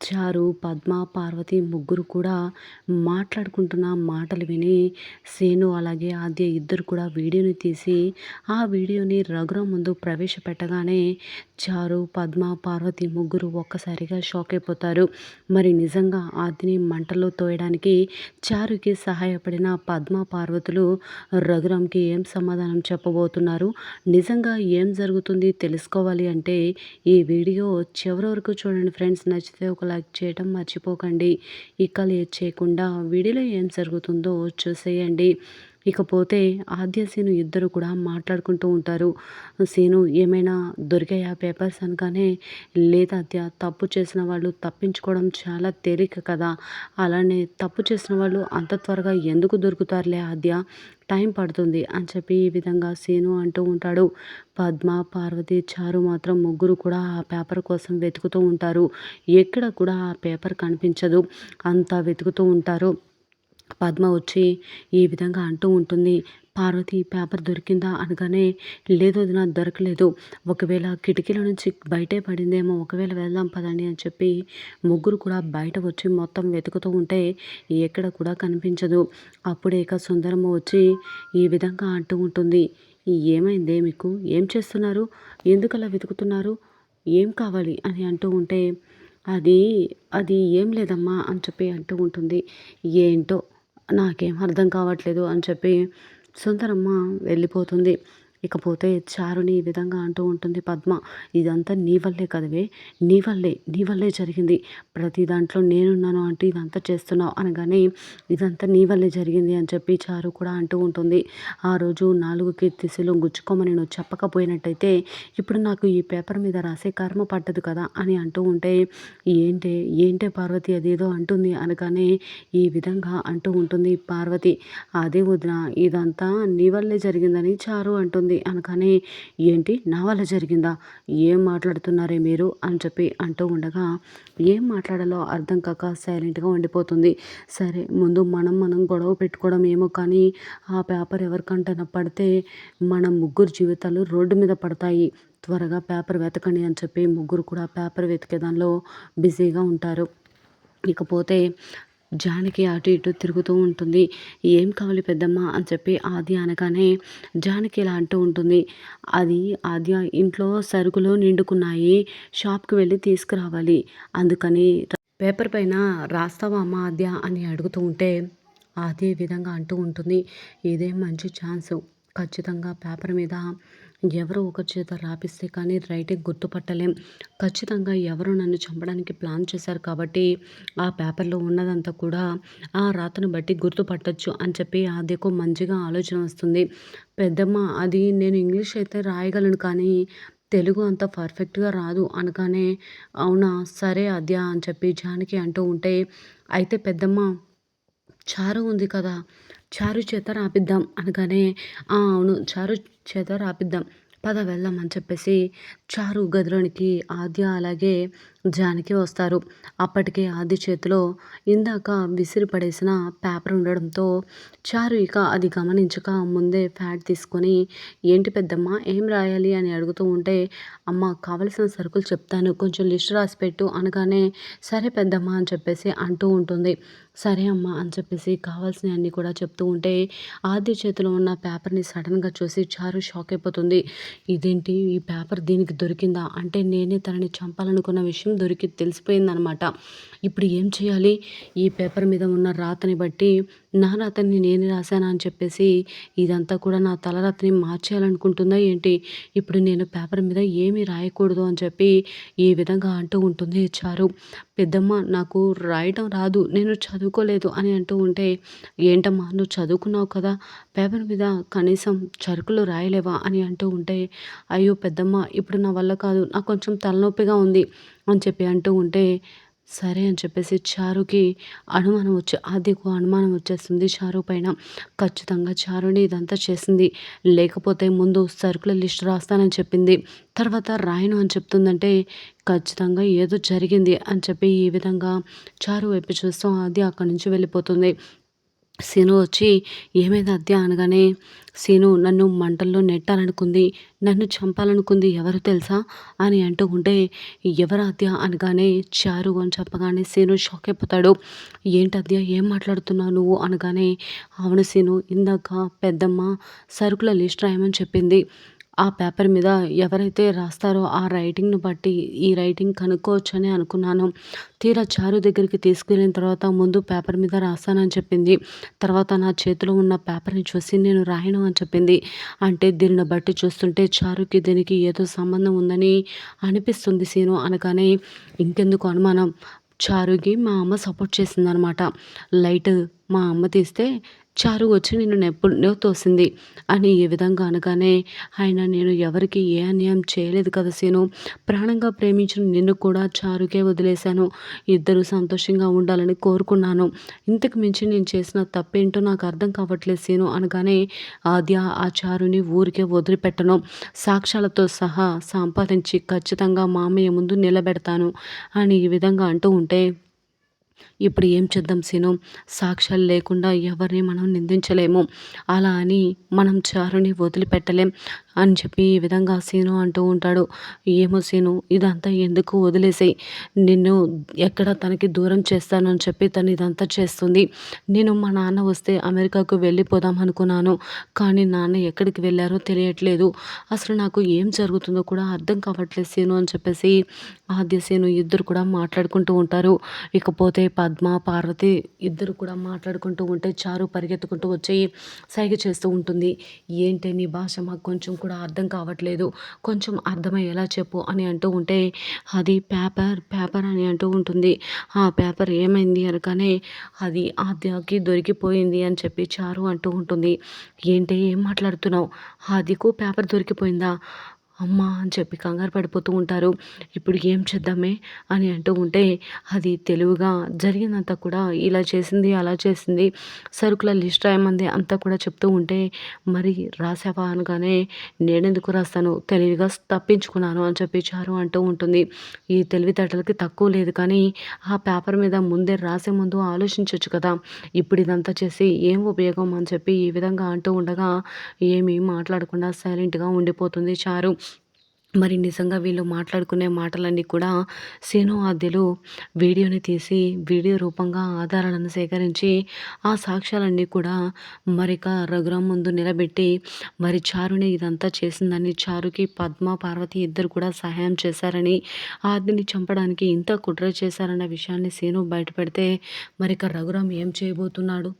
చారు పద్మ పార్వతి ముగ్గురు కూడా మాట్లాడుకుంటున్న మాటలు విని సేను అలాగే ఆద్య ఇద్దరు కూడా వీడియోని తీసి ఆ వీడియోని రఘురాం ముందు ప్రవేశపెట్టగానే చారు పద్మ పార్వతి ముగ్గురు ఒక్కసారిగా షాక్ అయిపోతారు. మరి నిజంగా ఆద్యని మంటల్లో తోయడానికి చారుకి సహాయపడిన పద్మ పార్వతులు రఘురాంకి ఏం సమాధానం చెప్పబోతున్నారు? నిజంగా ఏం జరుగుతుంది తెలుసుకోవాలి అంటే ఈ వీడియో చివరి వరకు చూడండి ఫ్రెండ్స్. నచ్చితే ఒక లైక్ చేయడం మర్చిపోకండి. ఇక లేట్ చేయకుండా వీడియోలో ఏం జరుగుతుందో చూసేయండి. ఇకపోతే ఆద్య సీను ఇద్దరు కూడా మాట్లాడుకుంటూ ఉంటారు. సీను ఏమైనా దొరికాయా పేపర్స్ అనగానే లేదాద్య తప్పు చేసిన వాళ్ళు తప్పించుకోవడం చాలా తేలిక కదా. అలానే తప్పు చేసిన వాళ్ళు అంత త్వరగా ఎందుకు దొరుకుతారులే ఆద్య? టైం పడుతుంది అని చెప్పి ఈ విధంగా సీను అంటూ ఉంటాడు. పద్మ పార్వతి చారు మాత్రం ముగ్గురు కూడా ఆ పేపర్ కోసం వెతుకుతూ ఉంటారు. ఎక్కడ కూడా ఆ పేపర్ కనిపించదు. అంతా వెతుకుతూ ఉంటారు. పద్మ వచ్చి ఈ విధంగా అంటూ ఉంటుంది. పార్వతి పేపర్ దొరికిందా అనగానే లేదు అది నాకు దొరకలేదు. ఒకవేళ కిటికీల నుంచి బయటే పడిందేమో ఒకవేళ వెళ్దాం పదండి అని చెప్పి ముగ్గురు కూడా బయట వచ్చి మొత్తం వెతుకుతూ ఉంటే ఎక్కడ కూడా కనిపించదు. అప్పుడే ఇక సుందరమ్మ వచ్చి ఈ విధంగా అంటూ ఉంటుంది. ఏమైందే మీకు? ఏం చేస్తున్నారు? ఎందుకలా వెతుకుతున్నారు? ఏం కావాలి? అని అంటూ ఉంటే అది అది ఏం లేదమ్మా అని చెప్పి అంటూ ఉంటుంది. ఏంటో నాకేం అర్థం కావట్లేదు అని చెప్పి సుందరమ్మ వెళ్ళిపోతుంది. ఇకపోతే చారుని ఈ విధంగా అంటూ ఉంటుంది పద్మ. ఇదంతా నీ వల్లే కదవే. నీ వల్లే నీ వల్లే జరిగింది. ప్రతి దాంట్లో నేనున్నాను అంటూ ఇదంతా చేస్తున్నావు అనగానే ఇదంతా నీ వల్లే జరిగింది అని చెప్పి చారు కూడా అంటూ ఉంటుంది. ఆ రోజు నాలుగు కీర్తిశలు గుచ్చుకోమని నువ్వు చెప్పకపోయినట్టయితే ఇప్పుడు నాకు ఈ పేపర్ మీద రాసే కర్మ పడ్డదు కదా అని అంటూ ఉంటే ఏంటే ఏంటే పార్వతి అదేదో అంటుంది అనగానే ఈ విధంగా అంటూ ఉంటుంది పార్వతి. అదే వదిన ఇదంతా నీ వల్లే జరిగిందని చారు అంటుంది. జరిగింది అనగానే ఏంటి? నా వల్ల జరిగిందా? ఏం మాట్లాడుతున్నారే మీరు? అని చెప్పి అంటూ ఉండగా ఏం మాట్లాడాలో అర్థం కాక సైలెంట్గా ఉండిపోతుంది. సరే ముందు మనం మనం గొడవ పెట్టుకోవడం ఏమో కానీ ఆ పేపర్ ఎవరికంటైనా పడితే మన ముగ్గురు జీవితాలు రోడ్డు మీద పడతాయి. త్వరగా పేపర్ వెతకండి అని చెప్పి ముగ్గురు కూడా పేపర్ వెతికే దానిలో బిజీగా ఉంటారు. ఇకపోతే జానకి అటు ఇటు తిరుగుతూ ఉంటుంది. ఏం కావాలి పెద్దమ్మ? అని చెప్పి ఆది అనగానే జానకి ఇలా అంటూ ఉంటుంది. అది ఆద్య ఇంట్లో సరుకులు నిండుకున్నాయి. షాప్కి వెళ్ళి తీసుకురావాలి. అందుకని పేపర్ పైన రాస్తావా అమ్మ ఆద్య? అని అడుగుతూ ఉంటే అదే విధంగా అంటూ ఉంటుంది. ఇదే మంచి ఛాన్సు. ఖచ్చితంగా పేపర్ మీద ఎవరో ఒకరి చేత రాపిస్తే కానీ రైటింగ్ గుర్తుపట్టలేం. ఖచ్చితంగా ఎవరు నన్ను చంపడానికి ప్లాన్ చేశారు కాబట్టి ఆ పేపర్లో ఉన్నదంతా కూడా ఆ రాతను బట్టి గుర్తుపట్టచ్చు అని చెప్పి ఆద్యకు మంచిగా ఆలోచన వస్తుంది. పెద్దమ్మ అది నేను ఇంగ్లీష్ అయితే రాయగలను కానీ తెలుగు అంత పర్ఫెక్ట్గా రాదు అనగానే అవునా? సరే అద్యా అని చెప్పి జానకి అంటూ ఉంటే అయితే పెద్దమ్మ చారు ఉంది కదా? చారు చేత రాపిద్దాం అనగానే అవును చారు చేత రాపిద్దాం. పద వెళ్దాం అని చెప్పేసి చారు గదిలోనికి ఆద్య అలాగే జానకి వస్తారు. అప్పటికే ఆది చేతిలో ఇందాక విసిరి పడేసిన పేపర్ ఉండడంతో చారు ఇక అది గమనించక ముందే ఫ్యాట్ తీసుకొని ఏంటి పెద్దమ్మ ఏం రాయాలి? అని అడుగుతూ ఉంటే అమ్మ కావలసిన సరుకులు చెప్తాను. కొంచెం లిస్ట్ రాసి పెట్టు అనగానే సరే పెద్దమ్మ అని చెప్పేసి అంటూ ఉంటుంది. సరే అమ్మ అని చెప్పేసి కావాల్సినవన్నీ కూడా చెప్తూ ఉంటే ఆది చేతిలో ఉన్న పేపర్ని సడన్గా చూసి చారు షాక్ అయిపోతుంది. ఇదేంటి? ఈ పేపర్ దీనికి దొరికిందా? అంటే నేనే తనని చంపాలనుకున్న విషయం దొరికి తెలిసిపోయిందనమాట. ఇప్పుడు ఏం చేయాలి? ఈ పేపర్ మీద ఉన్న రాతని బట్టి నా రాతని నేను రాశానా అని చెప్పేసి ఇదంతా కూడా నా తలరాతని మార్చేయాలనుకుంటుందా ఏంటి? ఇప్పుడు నేను పేపర్ మీద ఏమి రాయకూడదు అని చెప్పి ఈ విధంగా అంటూ ఉంటుంది చారు. పెద్దమ్మ నాకు రాయటం రాదు నేను చదువుకోలేదు అని అంటూ ఉంటే ఏంటమ్మా నువ్వు చదువుకున్నావు కదా పేపర్ మీద కనీసం చరుకులు రాయలేవా? అని అంటూ ఉంటే అయ్యో పెద్దమ్మ ఇప్పుడు నా వల్ల కాదు నాకు కొంచెం తలనొప్పిగా ఉంది అని చెప్పి అంటూ ఉంటే సరే అని చెప్పేసి చారుకి అనుమానం వచ్చి ఆద్యకు అనుమానం వచ్చేస్తుంది చారు పైన ఖచ్చితంగా చారుని ఇదంతా చేసింది. లేకపోతే ముందు సరుకుల లిస్ట్ రాస్తానని చెప్పింది. తర్వాత రాయను అని చెప్తుందంటే ఖచ్చితంగా ఏదో జరిగింది అని చెప్పి ఈ విధంగా చారు వైపు చూస్తూ అది అక్కడి నుంచి వెళ్ళిపోతుంది. శీను వచ్చి ఏమైంది అద్య అనగానే సీను నన్ను మంటల్లో నెట్టాలనుకుంది. నన్ను చంపాలనుకుంది ఎవరు తెలుసా? అని అంటూ ఉంటే ఎవరు అద్య అనగానే చారు అని చెప్పగానే శీను షాక్ అయిపోతాడు. ఏంటి అద్య ఏం మాట్లాడుతున్నావు నువ్వు? అనగానే అవును సీను ఇందాక పెద్దమ్మ సరుకుల లిస్ట్ రాయమని చెప్పింది. ఆ పేపర్ మీద ఎవరైతే రాస్తారో ఆ రైటింగ్ను బట్టి ఈ రైటింగ్ కనుక్కోవచ్చని అనుకున్నాను. తీరా చారు దగ్గరికి తీసుకెళ్ళిన తర్వాత ముందు పేపర్ మీద రాస్తానని చెప్పింది. తర్వాత నా చేతిలో ఉన్న పేపర్ని చూసి నేను రాయను అని చెప్పింది. అంటే దీనిని బట్టి చూస్తుంటే చారుకి దీనికి ఏదో సంబంధం ఉందని అనిపిస్తుంది సీను అనగానే ఇంకెందుకు అనుమానం? చారుకి మా అమ్మ సపోర్ట్ చేసిందనమాట. లైట్ మా అమ్మ తీస్తే చారు వచ్చి నిన్ను నెప్పుడులో తోసింది అని ఈ విధంగా అనగానే ఆయన నేను ఎవరికి ఏ అన్యాయం చేయలేదు కదా సీను. ప్రాణంగా ప్రేమించిన నిన్ను కూడా చారుకే వదిలేశాను. ఇద్దరు సంతోషంగా ఉండాలని కోరుకున్నాను. ఇంతకు మించి నేను చేసిన తప్పేంటో నాకు అర్థం కావట్లేదు సీను అనగానే ఆద్య ఆ చారుని ఊరికే వదిలిపెట్టను. సాక్ష్యాలతో సహా సంపాదించి ఖచ్చితంగా మామయ్య ముందు నిలబెడతాను అని ఈ విధంగా అంటూ ఉంటే ఇప్పుడు ఏం చేద్దాం సీను? సాక్ష్యాలు లేకుండా ఎవరిని మనం నిందించలేము. అలా అని మనం చారుని వదిలిపెట్టలేం అని చెప్పి ఈ విధంగా సీను అంటూ ఉంటాడు. ఏమో సీను ఇదంతా ఎందుకు వదిలేసేయి? నిన్ను ఎక్కడ తనకి దూరం చేస్తాను అని చెప్పి తను ఇదంతా చేస్తుంది. నేను మా నాన్న వస్తే అమెరికాకు వెళ్ళిపోదాం అనుకున్నాను. కానీ నాన్న ఎక్కడికి వెళ్ళారో తెలియట్లేదు. అసలు నాకు ఏం జరుగుతుందో కూడా అర్థం కావట్లేదు సీను అని చెప్పేసి ఆద్య సీను ఇద్దరు కూడా మాట్లాడుకుంటూ ఉంటారు. ఇకపోతే పద్మ పార్వతి ఇద్దరు కూడా మాట్లాడుకుంటూ ఉంటే చారు పరిగెత్తుకుంటూ వచ్చి సైగ చేస్తూ ఉంటుంది. ఏంటి నీ భాష మాకు కొంచెం కూడా అర్థం కావట్లేదు. కొంచెం అర్థమయ్యేలా చెప్పు అని అంటూ ఉంటే అది పేపర్ పేపర్ అని అంటూ ఉంటుంది. ఆ పేపర్ ఏమైంది అనగానే అది ఆద్యకి దొరికిపోయింది అని చెప్పి చారు అంటూ ఉంటుంది. ఏంటి ఏం మాట్లాడుతున్నావు? ఆదికు పేపర్ దొరికిపోయిందా? అమ్మ అని చెప్పి కంగారు పడిపోతూ ఉంటారు. ఇప్పుడు ఏం చేద్దామే అని అంటూ ఉంటే అది తెలివిగా జరిగినంత కూడా ఇలా చేసింది అలా చేసింది. సరుకుల లిస్ట్ రాయమంది అంతా కూడా చెప్తూ ఉంటే మరి రాసావా అనగానే నేనెందుకు రాస్తాను? తెలివిగా తప్పించుకున్నాను అని చెప్పి చారు అంటూ ఉంటుంది. ఈ తెలివితేటలకి తక్కువ లేదు కానీ ఆ పేపర్ మీద ముందే రాసే ముందు ఆలోచించవచ్చు కదా. ఇప్పుడు ఇదంతా చేసి ఏం ఉపయోగం అని చెప్పి ఈ విధంగా అంటూ ఉండగా ఏమీ మాట్లాడకుండా సైలెంట్గా ఉండిపోతుంది చారు. మరి నిజంగా వీళ్ళు మాట్లాడుకునే మాటలన్నీ కూడా సేను ఆద్యులు వీడియోని తీసి వీడియో రూపంగా ఆధారాలను సేకరించి ఆ సాక్ష్యాలన్నీ కూడా మరిక రఘురాం ముందు నిలబెట్టి మరి చారుని ఇదంతా చేసిందని చారుకి పద్మ పార్వతి ఇద్దరు కూడా సహాయం చేశారని ఆద్యని చంపడానికి ఇంత కుట్ర చేశారన్న విషయాన్ని సేను బయటపెడితే మరిక రఘురాం ఏం చేయబోతున్నాడు?